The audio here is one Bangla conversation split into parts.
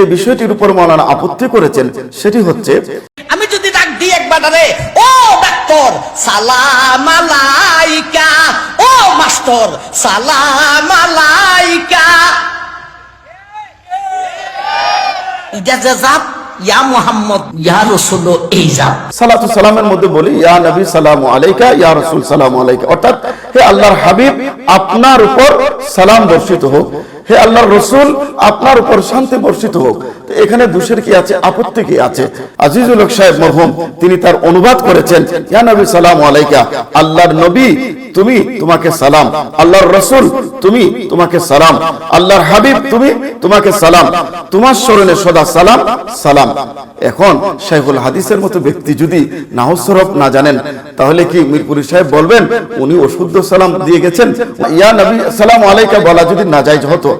যে বিষয়টির উপর মৌলানা আপত্তি করেছেন সেটি হচ্ছে আমি যদি ডাক দিই একবার ও ডাক্তার সালাম আলাইকা ও মাস্টার সালাম আলাইকা। এটা যে জাপ ইয়া মুহাম্মদ ইয়া রসুল এই জাপ সালাতু সালামের মধ্যে বলি ইয়া নবী সালামু আলাইকা ইয়া রাসূল সালামু আলাইকা। অর্থাৎ হে আল্লাহর হাবিব আপনার উপর সালাম বর্ষিত হোক। হে আল্লাহর রসুল, আপনার উপর শান্তি বর্ষিত হোক। এখানে দোষের কি আছে? আপত্তি কি আছে? আজিজুল হক সাহেব মরহুম, তিনি তার অনুবাদ করেছেন, ইয়া নবী, সালামু আলাইকা, আল্লাহর নবী, তুমি তোমাকে সালাম। আল্লাহর রসুল, তুমি তোমাকে সালাম। আল্লাহর হাবিব, তুমি তোমাকে সালাম। তোমার স্মরণে সদা সালাম সালাম। এখন শাইখুল হাদিসের মতো ব্যক্তি যদি নাহসরফ না জানেন তাহলে কি মিরপুরি সাহেব বলবেন, উনি অশুদ্ধ সালাম দিয়ে গেছেন? ইয়া নবী সালাম আলাইকা বলা যদি নাজাইজ হতো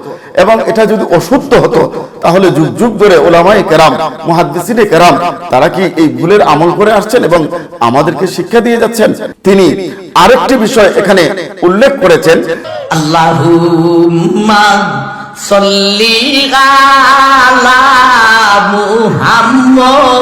এবং এটা যদি অশুদ্ধ হতো, তাহলে যুগ যুগ ধরে ওলামাই কেরাম, মুহাদ্দিসিনে কেরাম, তারা কি এই ভুলের আমল করে আসছেন এবং আমাদেরকে শিক্ষা দিয়ে যাচ্ছেন? তিনি আরেকটি বিষয় এখানে উল্লেখ করেছেন। আল্লাহুম্মা সল্লি আলা মুহাম্মদ।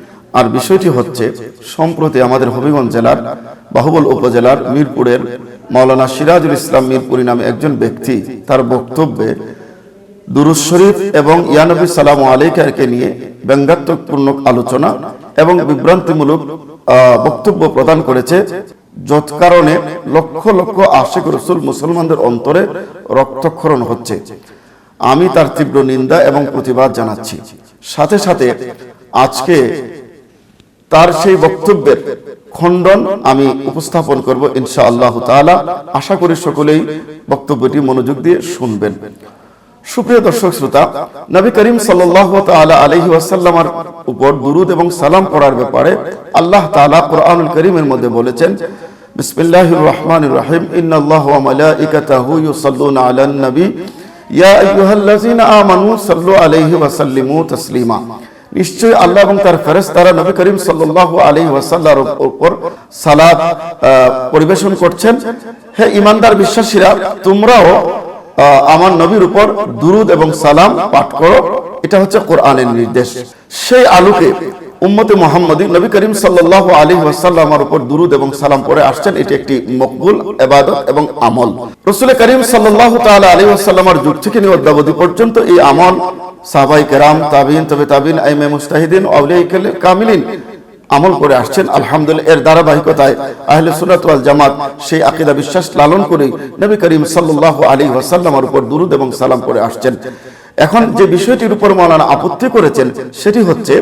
আর বিষয়টি হচ্ছে, সম্প্রতি আমাদের হবিগঞ্জ জেলার বাহুবল উপজেলার মিরপুরের মাওলানা সিরাজুল ইসলাম মিরপুরি নামে একজন ব্যক্তি তার বক্তব্যে দুরুজ শরীফ এবং ইয়ানবী সালাম আলাইকারকে নিয়ে ব্যঙ্গাত্মকপূর্ণ আলোচনা এবং বিভ্রান্তিমূলক বক্তব্য প্রদান করেছে যত কারণে লক্ষ লক্ষ আশেক রসুল মুসলমানদের অন্তরে রক্তক্ষরণ হচ্ছে। আমি তার তীব্র নিন্দা এবং প্রতিবাদ জানাচ্ছি। সাথে সাথে আজকে তার সেই বক্তব্যের খণ্ডন আমি উপস্থাপন করব ইনশা আল্লাহ আশা করি সকলেই বক্তব্যটি মনোযোগ দিয়ে শুনবেন। সুপ্রিয় দর্শক শ্রোতা, নবী করিম আলাইহি উপর দুরুদ এবং সালাম পড়ার ব্যাপারে আল্লাহ তাআলা কোরআনুল কারীমের মধ্যে বলেছেন, বিসমিল্লাহির রহমানির রহিম, ইন্নাল্লাহা ওয়া মালাইকাতাহু ইউসাল্লুনা আলান আলাইহি নিশ্চয় আল্লাহ এবং তার ফেরেস তারা নবী করিম সাল আলী ওয়াসাল্লার উপর সালাদ পরিবেশন করছেন। হে ইমানদার বিশ্বাসীরা, তোমরাও আমার নবীর উপর দুরুদ এবং সালাম পাঠ করো। এটা হচ্ছে কোরআনের নির্দেশ। সেই আলোকে উম্মতে মোহাম্মদী নবী করিম সাল্লাল্লাহু আলাইহি ওয়াসাল্লামের উপর দুরুদ এবং সালাম পড়ে আসছেন, এটি একটি মকবুল ইবাদত এবং আমল। রাসূল করিম সাল্লাল্লাহু তাআলা আলাইহি ওয়াসাল্লামের যুগ থেকে নিয়ে পর্যন্ত এই আমল সাহাবাই কেরাম তাবিন তবে তাবিন আইমে মুস্তাহিদিন আউলিয়া কামিলিন আমল করে আসছেন। আলহামদুলিল্লাহ, এর ধারাবাহিকতায় আহলে সুন্নাত ওয়াল জামাত সেই আকীদা বিশ্বাস লালন করে নবী করিম সাল্লাল্লাহু আলাইহি ওয়াসাল্লামের উপর দুরুদ এবং সালাম করে আসছেন। এখন যে বিষয়টির উপর মাওলানা আপত্তি করেছেন, সেটি হচ্ছে,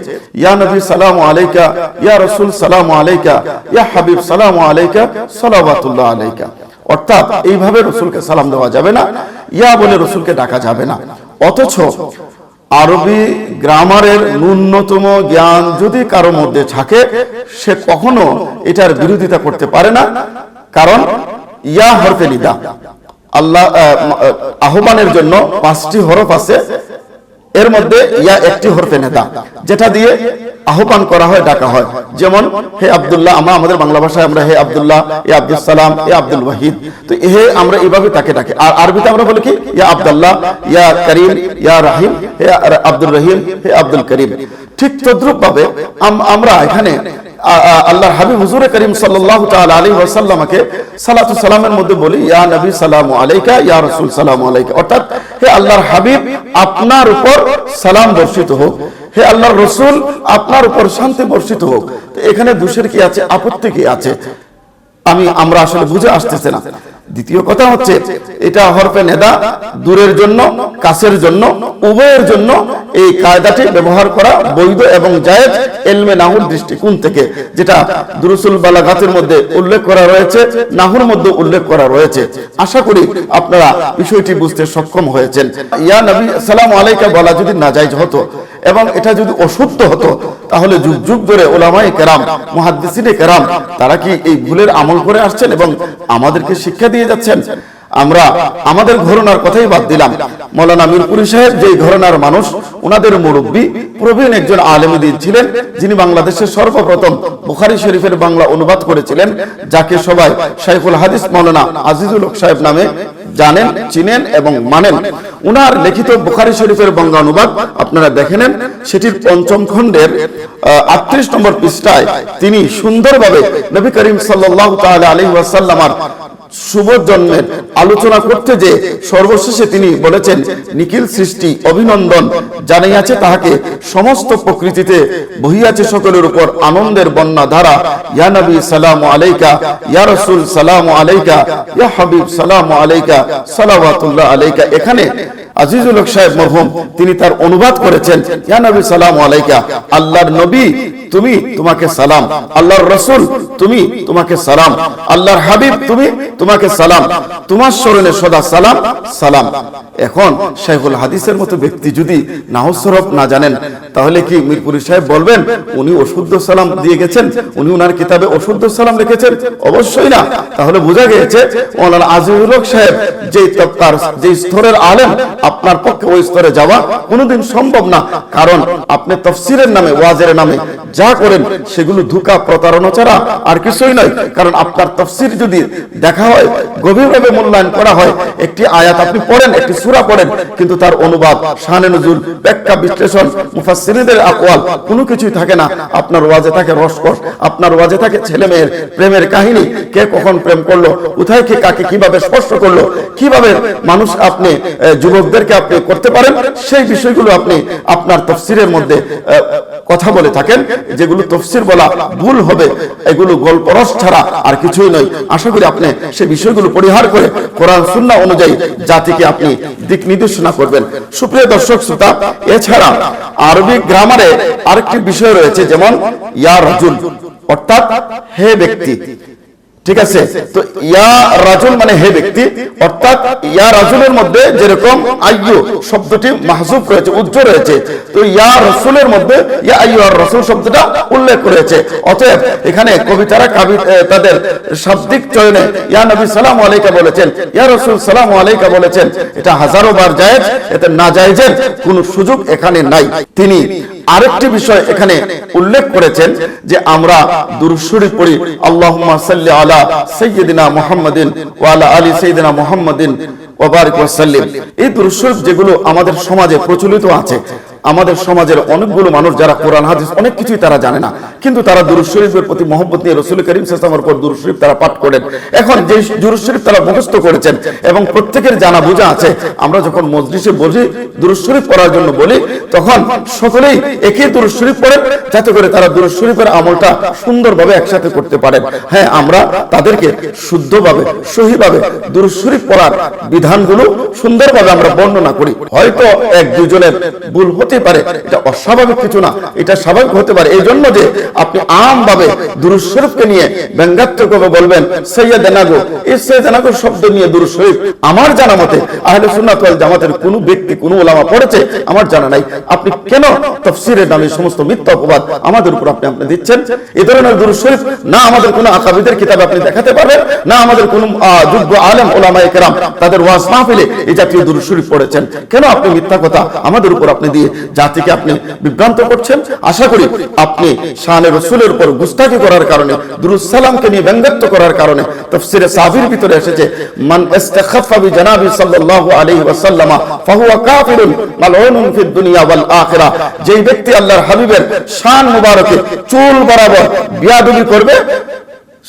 ইয়া নবী, সালামু আলাইকা, ইয়া রাসূল, সালামু আলাইকা, ইয়া হাবিব, সালামু আলাইকা, সালাওয়াতুল্লাহ আলাইকা। অর্থাৎ এইভাবে রসুলকে সালাম দেওয়া যাবে না, ইয়া বলে রসুলকে ডাকা যাবে না। অথচ আরবি গ্রামারের ন্যূনতম জ্ঞান যদি কারও মধ্যে থাকে, সে কখনো এটার বিরোধিতা করতে পারে না। কারণ, ইয়া হরফে নিদা আল্লাহ আহ, আহ, আহ্বানের জন্য পাঁচটি হরফ আছে। এর মধ্যে ইয়া একটি হরফে নেতা যেটা দিয়ে আহ্বান করা হয় ডাকা হয়। যেমন হে আব্দুল্লাহ আমরা আমাদের বাংলা ভাষায় আমরা হে আব্দুল্লাহ এ আব্দুল সালাম এ আব্দুল ওয়াহিদ। তো হে আমরা এইভাবে তাকে ডাকি। আর আরবিতে আমরা বলি কি? ইয়া আব্দুল্লাহ ইয়া করিম ইয়া রাহিম হে আব্দুল রহিম হে আব্দুল করিম। ঠিক তদ্রুপ ভাবে আমরা এখানে আল্লাহর হাবিব হুজুর করিম সাল্লাহ তাল আলী ওয়াসাল্লামকে সালাতু সালামের মধ্যে বলি, ইয়া নবী, সালাম আলাইকা, ইয়া রসুল, সালাম আলাইকা। অর্থাৎ, হে আল্লাহর হাবিব, আপনার উপর সালাম বর্ষিত হোক। হে আল্লাহর রসুল, আপনার উপর শান্তি বর্ষিত হোক। এখানে দোষের কি আছে? আপত্তি কি আছে? আমি, আমরা আসলে বুঝে আসতেছে না। দ্বিতীয় কথা হচ্ছে, এটা হরফে নেদা, দূরের জন্য, কাছের জন্য, উভয়ের জন্য এই কায়দাটি ব্যবহার করা বৈধ এবং জায়েজ এলমে নাহুর দৃষ্টিকোণ থেকে, যেটা দুরুসুল বালাগাতের মধ্যে উল্লেখ করা রয়েছে, নাহুর মধ্যে উল্লেখ করা রয়েছে। আশা করি আপনারা বিষয়টি বুঝতে সক্ষম হয়েছেন। ইয়া নবী সালাম আলাইকা বলা যদি নাজাইজ হতো এবং এটা যদি অশুদ্ধ হতো, তাহলে যুগ যুগ ধরে ওলামাই কেরাম, মহাদ্দিসিনে কেরাম, তারা কি এই ভুলের আমল করে আসছেন এবং আমাদেরকে শিক্ষা দিয়ে যাচ্ছেন? আমরা আমাদের ঘরনার কথাই বাদ দিলাম। মৌলানা মিরপুরি সাহেব যে ঘরনার মানুষ ওনাদের মুরব্বী প্রবীণ একজন আলেমদিন ছিলেন, যিনি বাংলাদেশের সর্বপ্রথম বুখারি শরীফের বাংলা অনুবাদ করেছিলেন, যাকে সবাই শাইখুল হাদিস মৌলানা আজিজুল হক সাহেব নামে জানেন, চিনেন এবং মানেন। উনার লিখিত বোখারি শরীফের বঙ্গানুবাদ আপনারা দেখে নেন। সেটির পঞ্চম খণ্ডের আটত্রিশ নম্বর পৃষ্ঠায় তিনি সুন্দরভাবে নবী করিম সাল্লাহ তাহলে আলী ওয়াসাল্লামার শুভ জন্মের আলোচনা করতে যে সর্বশেষে তিনি বলেছেন, নিখিল সৃষ্টি অভিনন্দন তাহাকে সমস্ত প্রকৃতিতে বহিয়াছে সকলের উপর আনন্দের বন্যা ধারা। ইয়া নবী সালাম আলাইকা, ইয়া রসুল সালাম আলাইকা, ইয়া হাবিব সালাম আলাইকা আলাইকা। এখানে আজিজুল সাহেব মরহুম তিনি তার অনুবাদ করেছেন, ইয়া নবী সালাম আলাইকা, আল্লাহর নবী তুমি তোমাকে সালাম। আল্লাহর রসুল, তুমি তোমাকে সালাম। আল্লাহর হাবিব, তুমি তোমাকে সালাম। তোমার স্মরণে সদা সালাম সালাম। এখন শাইখুল হাদিসের মতো ব্যক্তি যদি নাহসরফ না জানেন, তাহলে কি মিরপুরি সাহেব বলবেন, উনি অশুদ্ধ সালাম দিয়ে গেছেন? উনি উনার কিতাবে অশুদ্ধ সালাম লিখেছেন অবশ্যই না। তাহলে বোঝা গিয়েছে ওনার আজিজুল হক সাহেব যে তার যে স্তরের আলেম, আপনার পক্ষে ওই স্তরে যাওয়া কোনোদিন সম্ভব না। কারণ আপনি তফসিরের নামে, ওয়াজের নামে যা করেন, সেগুলো ধোকা প্রতারণা ছাড়া আর কিছুই নয়। কারণ আপনার তফসির যদি দেখা হয়, গভীরভাবে মূল্যায়ন করা হয়, একটি আয়াত আপনি পড়েন, একটি সূরা পড়েন, কিন্তু তার অনুবাদ, শানে নজুল, ব্যাখ্যা, বিশ্লেষণ মুফাসসিরদের আকওয়াল, কোনো কিছুই থাকে না। আপনার ওয়াজে থাকে রসকস, আপনার ওয়াজে থাকে ছেলে মেয়ের প্রেমের কাহিনী, কে কখন প্রেম করল, কোথায় কে কাকে কীভাবে স্পর্শ করল, কীভাবে মানুষ আপনি যুবকদেরকে আপনি করতে পারেন, সেই বিষয়গুলো আপনি আপনার তফসিরের মধ্যে কথা বলে থাকেন। যেগুলো তফসির বলা ভুল হবে, এগুলো গল্প রস ছাড়া আর কিছুই নয়। আশা করি আপনি সে বিষয়গুলো পরিহার করে কোরআন সুন্না অনুযায়ী জাতিকে আপনি দিক নির্দেশনা করবেন। সুপ্রিয় দর্শক, শ্রোতা, এছাড়া আরবি গ্রামারে আরেকটি বিষয় রয়েছে, যেমন ইয়া রাজুল, অর্থাৎ হে ব্যক্তি ঠিক আছে? তো ইয়া রাজুল মানে হে ব্যক্তি, অর্থাৎ ইয়া রাজুলের মধ্যে যেরকম আইয়ু শব্দটি মাহজুব রয়েছে উজ্জ রয়েছে, তো ইয়া রসুলের মধ্যে ইয়া আইয়ু আর রসুল শব্দটা উল্লেখ করেছে অতএব এখানে কবিতারা কাবি তাদের শাব্দিক চয়নে, ইয়া নবী সালাম আলাইকা বলেছেন, ইয়া রসুল সালাম আলাইকা বলেছেন, এটা হাজারো বার জায়েজ, এতে না জায়েজের কোনো সুযোগ এখানে নাই। তিনি আরেকটি বিষয় এখানে উল্লেখ করেছেন যে আমরা দুরুশরী পড়ি আল্লাহ আলা সৈয়দিনা মোহাম্মদিন ও আল্লাহ আলী সৈদিনা মোহাম্মদিন ওবারিক ওয়াসাল্লিম এই দুরুশরীফ যেগুলো আমাদের সমাজে প্রচলিত আছে আমাদের সমাজের অনেকগুলো মানুষ যারা কোরআন, হাদিস, অনেক কিছুই তারা জানে না। কিন্তু তারা দুরুদ শরীফের প্রতি মহব্বত নিয়ে রসুল করিম সাল্লামের উপর দুরুদ শরীফ তারা পাঠ করেন। এখন যে দুরুদ শরীফ তারা মুখস্থ করেছেন এবং প্রত্যেকের জানা বোঝা আছে, আমরা যখন মজলিসে বসি দুরুদ শরীফ পড়ার জন্য বলি, তখন সকলেই একই দুরুদ শরীফ পড়েন, যাতে করে তারা দুরুদ শরীফের আমলটা সুন্দরভাবে একসাথে করতে পারেন। হ্যাঁ আমরা তাদেরকে শুদ্ধভাবে, সহিভাবে দুরুদ শরীফ পড়ার বিধানগুলো সুন্দরভাবে আমরা বর্ণনা করি। হয়তো এক দুজনের ভুল হতে পারে, এটা অস্বাভাবিক কিছু না, এটা স্বাভাবিক হতে পারে। এই জন্য যে আপনি আমভাবে দুরুদ শরীফকে নিয়ে ব্যঙ্গাত্মকভাবে বলবেন সৈয়দ এনাগো এই সৈয়দ এনাগো শব্দ নিয়ে দুরুদ শরীফ আমার জানা মতে আহলে সুন্নাত ওয়াল জামাতের কোনো ব্যক্তি, কোনো ওলামা পড়েছে, আমার জানা নাই। আপনি কেন তফসিরের নামে সমস্ত মিথ্যা অপবাদ আমাদের উপর আপনি আপনি দিচ্ছেন? এই ধরনের দুরুদ শরীফ না আমাদের কোনো আকাবিদের কিতাব আপনি দেখাতে পারবেন, না আমাদের কোনো যোগ্য আলেম ওলামা একরাম তাদের ওয়াজ মাহফিলে এই জাতীয় দুরুদ শরীফ পড়েছেন। কেন আপনি মিথ্যা কথা আমাদের উপর আপনি দিয়ে জাতিকে আপনি বিভ্রান্ত করছেন? আশা করি আপনি শাহানে রসুলের উপর গুস্তাকি করার কারণে, দুরুদ সালামকে নিয়ে ব্যঙ্গাত্ব করার কারণে তফসিরে সাবির ভিতরে এসেছে, মান ইস্তাখাফা বি জানাবি সাল্লাল্লাহু আলাইহি ওয়াসাল্লামা ফাহুয়া কাফিরুন মালউনুন ফিদ দুনিয়া ওয়াল আখিরা। যেই ব্যক্তি আল্লাহর হাবিবের শান মুবারকে চুল বরাবর বিয়াদবি করবে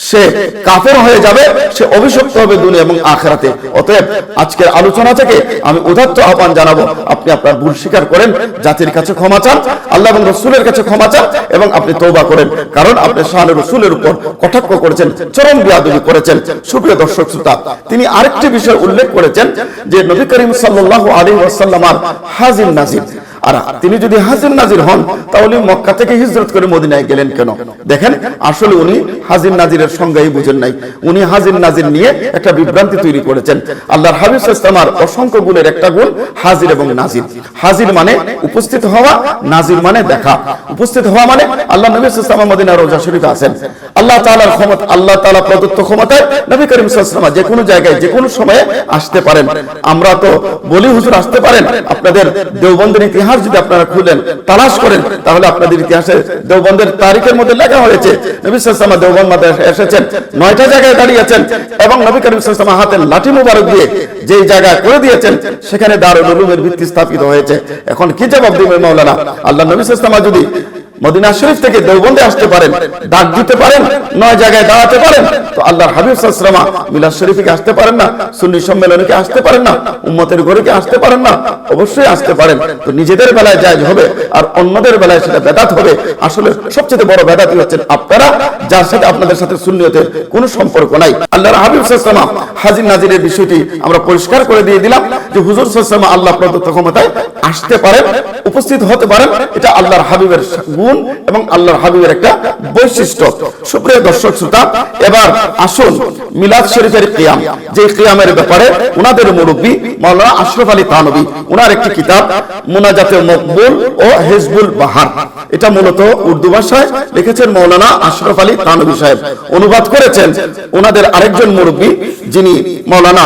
সে কাফের হয়ে যাবে, সে অভিশপ্ত হবে দুনিয়া এবং আখেরাতে। অতএব আজকের আলোচনা থেকে আমি উদাত্ত আহ্বান জানাব, আপনি আপনার ভুল স্বীকার করেন, জাতির কাছে ক্ষমা চান, আল্লাহ এবং রসুলের কাছে ক্ষমা চান এবং আপনি তৌবা করেন। কারণ আপনি শাহানের রসুলের উপর কটাক্ষ করেছেন, চরম বিয়াদবি করেছেন। সুপ্রিয় দর্শক শ্রোতা, তিনি আরেকটি বিষয় উল্লেখ করেছেন যে নবী করিম সাল্লাল্লাহু আলাইহি ওয়াসাল্লামার হাজির নাজির। আর তিনি যদি হাজির নাজির হন, তাহলে মক্কা থেকে হিজরত করে মদিনায় গেলেন কেন? দেখেন, আসলে উনি হাজির নাজিরের সংজ্ঞাই বুঝেন নাই। উনি হাজির নাজির নিয়ে একটা বিভ্রান্তি তৈরি করেছেন। আল্লাহর হাবিব ইসলামার অসংখ্য গুণের একটা গুণ, হাজির এবং নাজির। হাজির মানে উপস্থিত হওয়া, নাজির মানে দেখা। উপস্থিত হওয়া মানে আল্লাহ নবী ইসলাম মদিনা রোজা শরীফে আছেন। আল্লাহ তাআলার ক্ষমতা, আল্লাহ তাআলা প্রদত্ত ক্ষমতায় নবী করিম সাল্লাল্লাহু যে কোনো জায়গায় যে কোনো সময়ে আসতে পারেন। আমরা তো বলি, হুজুর, আসতে পারেন। আপনাদের দেওবন্দের ইতিহাস যদি আপনারা খুলেন, তালাশ করেন, তাহলে আপনাদের ইতিহাসে দেওবন্দের তারিখের মধ্যে লেখা হয়েছে। নবী আলাইহি দেওবন্দ মাদ্রাসায় এসেছেন, নয়টা জায়গায় দাঁড়িয়েছেন এবং নবী করিম আলাইহি হাতে লাঠি মুবারক দিয়ে যেই জায়গা করে দিয়েছেন, সেখানে দারুল উলুমের ভিত্তি স্থাপিত হয়েছে। এখন কি জবাব দিবেন মাওলানা? আল্লাহ নবী সাল্লাল্লাহু যদি মদিনা শরীফ থেকে দেওবন্দে আসতে পারেন, ডাক দিতে পারেন, নয় জায়গায় দাঁড়াতে পারেন, তো আল্লাহর হাবিব সাল্লামা মিলাদ শরীফে আসতে পারেন না? সুন্নি সম্মেলনে আসতে পারেন না? উম্মতের ঘরে আসতে পারেন না? অবশ্যই আসতে পারেন, তো নিজেদের বেলায় জায়জ হবে, আর অন্যদের বেলায় সেটা বেদাত হবে। আসলে সবচেয়ে বড় বেদাতই হচ্ছেন আপনারা, যার সাথে আপনাদের সাথে সুন্নিয়তের কোনো সম্পর্ক নাই। আল্লাহর হাবিব সাল্লামা হাজির নাজিরের বিষয়টি আমরা পরিষ্কার করে দিয়ে দিলাম যে হুজুর সাল্লামা আল্লাহ প্রদত্ত ক্ষমতায় আসতে পারেন, উপস্থিত হতে পারেন। এটা আল্লাহর হাবিবের গুণ এবং আল্লাহর হাবিবের একটা বৈশিষ্ট্য। সুপ্রিয় দর্শক শ্রোতা, এবার আসুন মিলাদ শরীফের কিয়াম। যে কিয়ামের ব্যাপারে উনাদের মুরব্বী মাওলানা আশরাফ আলী তানবী উনার একটি কিতাব মুনাজাতে মকবুল ও হেজবুল বাহার। এটা মূলত উর্দু ভাষায় লিখেছেন মৌলানা আশরাফ আলী তানবী সাহেব। অনুবাদ করেছেন ওনাদের আরেকজন মুরব্বী, যিনি মৌলানা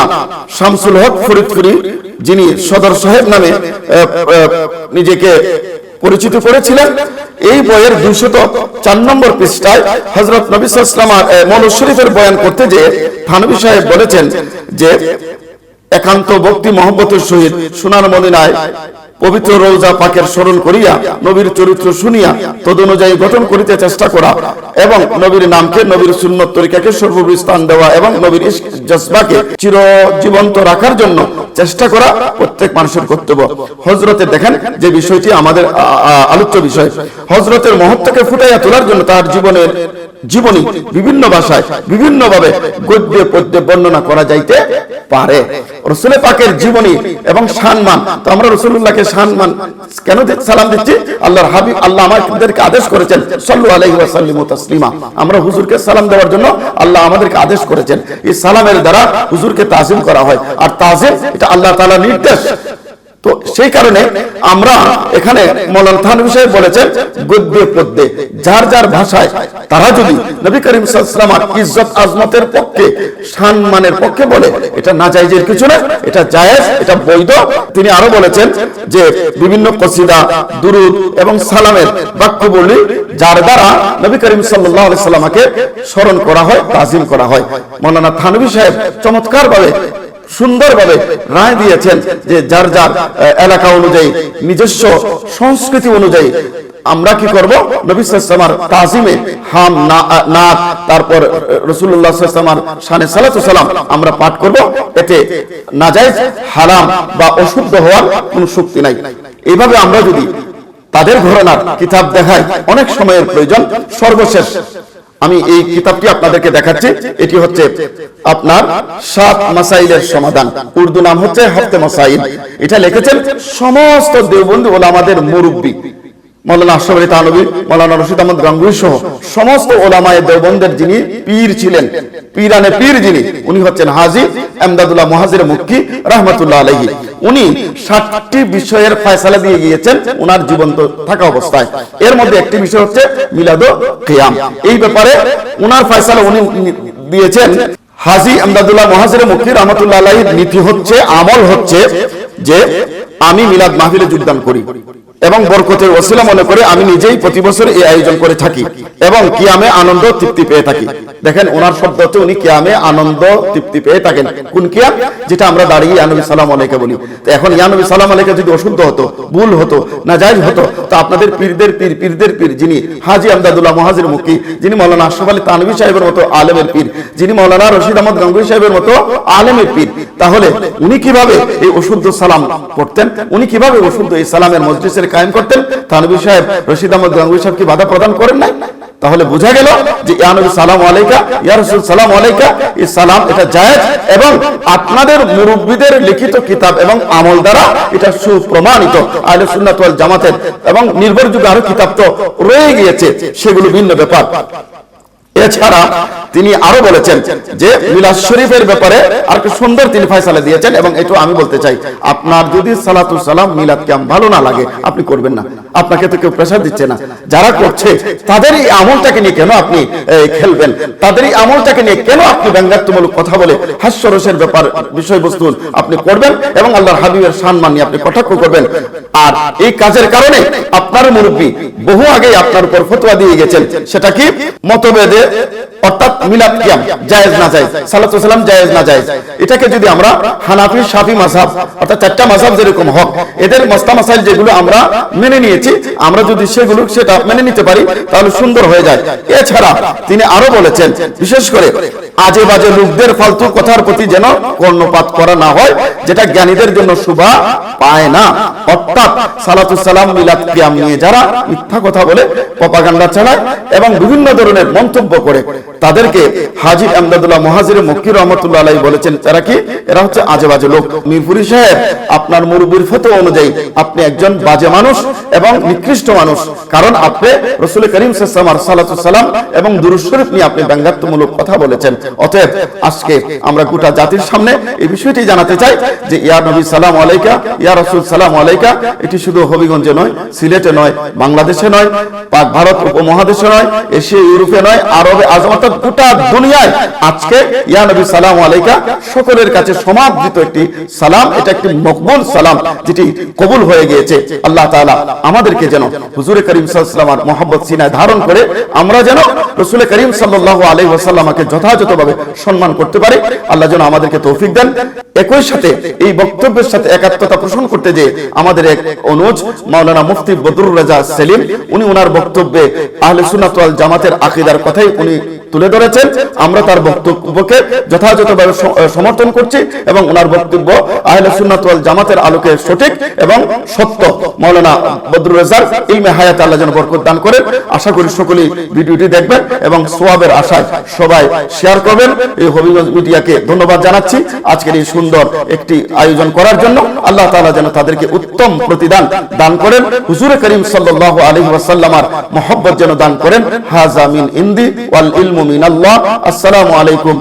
শামসুল হক ফরিদপুরি, যিনি সদর সাহেব নামে নিজেকে পরিচিত করেছিলেন। এই বইয়ের দুশত চার নম্বর পৃষ্ঠায় হজরত নবী সাল্লামার মৌল শরীফের বয়ান করতে যে থানবী সাহেব বলেছেন যে, একান্ত ভক্তি মহব্বতের সহিত সোনার মদিনায় পবিত্র রোজা পাকের স্মরণ করিয়া, নবীর চরিত্র শুনিয়া তদ অনুযায়ী গঠন করিতে চেষ্টা করা এবং নবীর নামকে নবীর সুন্নত তরিকাকে সর্বোপরি স্থান দেওয়া এবং নবীর জজবাকে চির জীবন্ত রাখার জন্য চেষ্টা করা প্রত্যেক মানুষের কর্তব্য। হজরতে দেখেন যে বিষয়টি আমাদের আলোচ্য বিষয়। হজরতের মহত্বকে ফুটাইয়া তোলার জন্য তার জীবনের জীবনী বিভিন্ন ভাষায় বিভিন্ন ভাবে গদ্যে, পদ্যে বর্ণনা করা যাইতে পারে। রসুলের পাকের জীবনী এবং সম্মান তো আমরা রসুল্লাহকে সম্মান কেন সালাম দিচ্ছি? আল্লাহর হাবিব, আল্লাহ আমাদেরকে আদেশ করেছেন, সল্লু আলাইহি ওয়াসাল্লিম তাসলিমা। আমরা হুজুরকে সালাম দেওয়ার জন্য আল্লাহ আমাদেরকে আদেশ করেছেন। এই সালামের দ্বারা হুজুরকে তাজিম করা হয়। আর তাজিম, এটা আল্লাহ তালা নির্দেশ। তো সেই কারণে আমরা এখানে মৌলানা থানবী সাহেব বলেছেন, গদ্যে পদ্যে, যার যার ভাষায় তারা যদি নবী করিম আলাইহি ইজ্জত আজমতের পক্ষে, সম্মানের পক্ষে বলে, এটা না জায়েজের কিছু না, এটা জায়েজ, এটা বৈধ। তিনি আরও বলেছেন যে বিভিন্ন কসিদা, দুরুদ এবং সালামের বাক্য বলি যার দ্বারা নবী করিম সাল্লাল্লাহু আলাইহি সাল্লামকে স্মরণ করা হয়, তাজিম করা হয়। মৌলানা থানবী সাহেব চমৎকার ভাবে সুন্দরভাবে রায় দিয়েছেন যে যার যার এলাকা অনুযায়ী নিজস্ব সংস্কৃতি অনুযায়ী আমরা কি করব? নবী সাল্লাল্লাহু আলাইহি তাজিমে হাম না তারপর শানে সালাম আমরা পাঠ করব। এতে নাজায়েজ হারাম বা অশুদ্ধ হওয়ার কোনো শক্তি নাই। এইভাবে আমরা যদি তাদের ঘরানার কিতাব দেখাই অনেক সময়ের প্রয়োজন সর্বশেষ আমি এই কিতাবটি আপনাদেরকে দেখাচ্ছি। এটি হচ্ছে আপনার সাত মাসাইলের সমাধান। উর্দু নাম হচ্ছে হফতে মাসাইল। এটা লিখেছেন সমস্ত দেওবন্দি ওলামাদের মুরব্বী। মৌলানা আশরাফ আলী তানবী মৌলানা রশিদ আহমদ গাঙ্গুই সহ সমস্ত ওলামায়ে দেওবন্দের যিনি পীর ছিলেন, পীরানে পীর যিনি, উনি হচ্ছেন হাজি এমদাদুল্লাহ মুহাজির মুক্কি রহমতুল্লাহ আলাইহি। উনি ষাটটি বিষয়ের ফয়সালা দিয়ে গিয়েছেন ওনার জীবন্ত থাকা অবস্থায়। এর মধ্যে একটি বিষয় হচ্ছে মিলাদ কিয়াম। এই ব্যাপারে ওনার ফয়সালা উনি দিয়েছেন, হাজি আমদাদুল্লাহ মহাজির মুক্তি রহমতুল্লাহ আলাইহির নীতি হচ্ছে, আমল হচ্ছে যে আমি মিলাদ মাহফিলে যোগদান করি। এবং বরকতের ওসিলা মনে করে আমি নিজেই প্রতি বছর এই আয়োজন করে থাকি এবং কিয়ামে আনন্দ তৃপ্তি পেয়ে থাকি। দেখেন, ওনার শব্দ হচ্ছে উনি কিয়ামে আনন্দ তৃপ্তি পেয়ে থাকেন। কোন কিয়াম? যেটা আমরা দাঁড়িয়ে ইয়ানবী সালাম আলাইকে বলি। তো এখন ইয়ানবী সালাম আলাইকে যদি অশুদ্ধ হতো, ভুল হতো না জায়জ হতো, তো আপনাদের পীরদের পীর পীরদের পীর যিনি হাজি আমদাদুল্লাহ মহাজির মুক্তি যিনি মৌলানা আশরাফ আলী তানভী সাহেবের মতো আলেমের পীর, যিনি মৌলানা রশিদ আহমদ গাঙ্গুই সাহেবের মতো আলেমের পীর, তাহলে উনি কীভাবে এই অশুদ্ধ সালাম করতেন উনি কীভাবে অশুদ্ধ এই সালামের মজলিসের কায়েম করতেন। তানবী সাহেব, রশিদ আহমদ গাঙ্গুই সাহেব কি বাধা প্রদান করেন নাই? তাহলে বোঝা গেল যে ইয়ানবী সালাম আলাইকা, ইয়া রাসূল সালাম আলাইকা, এই সালাম এটা জায়েজ এবং আপনাদের মুরব্বীদের লিখিত কিতাব এবং আমল দ্বারা এটা সুপ্রমাণিত। আহলে সুন্নাত ওয়াল জামাতের এবং নির্ভরযোগ্য আরও কিতাব তো রয়ে গিয়েছে, সেগুলো ভিন্ন ব্যাপার। এছাড়া তিনি আরও বলেছেন যে মিলাদ শরীফের ব্যাপারে আর একটু সুন্দর তিনি ফয়সালা দিয়েছেন এবং এটু আমি বলতে চাই, আপনার যদি সালাতু সালাম মিলাদ ক্যাম ভালো না লাগে, আপনি করবেন না। আপনাকে তো কেউ প্রেশার দিচ্ছে না। যারা করছে তাদের এই আমলটাকে নিয়ে কেন আপনি খেলবেন? তাদের এই আমলটাকে নিয়ে কেন আপনি ব্যঙ্গাত্মমূলক কথা বলে হাস্যরসের ব্যাপার, বিষয়বস্তু আপনি করবেন এবং আল্লাহর হাবিবের সম্মান নিয়ে আপনি কটাক্ষ করবেন? আর এই কাজের কারণে আপনার মুরব্বী বহু আগে আপনার উপর ফতোয়া দিয়ে গেছেন। সেটা কি? মতভেদে, অর্থাৎ মিলাদ কিয়াম, জায়েজ না জায়েজ সালাতু সালাম জায়েজ না জায়েজ। এটাকে যদি আমরা হানাফি, শাফি মাযহাব, অর্থাৎ চারটা মাযহাব যেরকম হক, এদের মস্তা মাসাইল যেগুলো আমরা মেনে নিয়েছি, আমরা যদি সেগুলো সেটা মেনে নিতে পারি, তাহলে সুন্দর হয়ে যায়। এছাড়া তিনি আরও বলেছেন, বিশেষ করে আজে বাজে লোকদের ফালতু কথার প্রতি যেন কর্ণপাত করা না হয়, যেটা জ্ঞানীদের জন্য শুভা পায় না। অর্থাৎ সালাতু সালাম মিলাদ কিয়াম নিয়ে যারা মিথ্যা কথা বলে, প্রপাগান্ডা চালায় এবং বিভিন্ন ধরনের মন্তব্য করে, তাদেরকে হাজি আমদাদুল্লাহ মহাজির মক্কি রহমতুল্লাহ আলাই বলেছেন তারা কি? এরা হচ্ছে আজে বাজে লোক। মিরপুরি সাহেব, আপনার মুরব্বীর ফতো অনুযায়ী, আপনি একজন বাজে মানুষ এবং নিকৃষ্ট মানুষ। কারণ আপনি রসুল করিম সাল্লাম সালাতু সালাম এবং দুরুদ শরীফ নিয়ে আপনি ব্যঙ্গাত্মমূলক কথা বলেছেন। অতএব আজকে আমরা গোটা জাতির সামনে এই বিষয়টি জানাতে চাই যে, ইয়া নবী সালাম আলাইকা, ইয়া রসুল সালাম আলাইকা। এটি শুধু হবিগঞ্জে নয় সিলেটে নয়, বাংলাদেশে নয়, পাক ভারত উপমহাদেশে নয়, এশিয়া, ইউরোপে নয়, আরবে, আজম অর্থাৎ গোটা দুনিয়ায় আজকে ইয়া নবী সালাম আলাইকা সকলের কাছে সমাদৃত একটি সালাম, এটা একটি মকবুল সালাম যেটি কবুল হয়ে গিয়েছে। আল্লাহ তাআলা আমাদেরকে যেন হুজুরে করিম আলাইহি মহব্বত সিনায় ধারণ করে আমরা যেন রসুল করিম সাল্লাল্লাহু আলাইহি ওয়াসাল্লামকে যথাযথভাবে সম্মান করতে পারি। আল্লাহ যেন আমাদেরকে তৌফিক দেন। একই সাথে এই বক্তব্যের সাথে একাত্মতা পোষণ করতে যে আমাদের এক অনুজ মাওলানা মুফতি বদরুর রাজা সেলিম উনি ওনার বক্তব্যে আহলে সুনাতওয়াল জামাতের আকিদার কথাই উনি তুলে ধরেছেন। আমরা তার বক্তব্যকে যথাযথভাবে সমর্থন করছি এবং ওনার বক্তব্য আহলে সুন্নাত ওয়াল জামাতের আলোকে সঠিক এবং সত্য। মাওলানা বদরুর রাজার ইলমে হায়াত আল্লাহ যেন বরকত দান করেন। আশা করি সকলেই ভিডিওটি দেখবেন এবং সোয়াবের আশায় সবাই শেয়ার করবেন। এই হবিগঞ্জ মিডিয়াকে ধন্যবাদ জানাচ্ছি। আজকের এই সুন্দর একটি আয়োজন করার জন্য আল্লাহ তাআলা যেন তাদেরকে উত্তম প্রতিদান দান করেন। হুজুরে করিম সাল্লাল্লাহু আলাইহি ওয়াসাল্লামার মহব্বত যেন দান করেন। হাজা মিন ইন্দি ওয়াল ইলমু মিনাল্লাহ আসসালামু আলাইকুম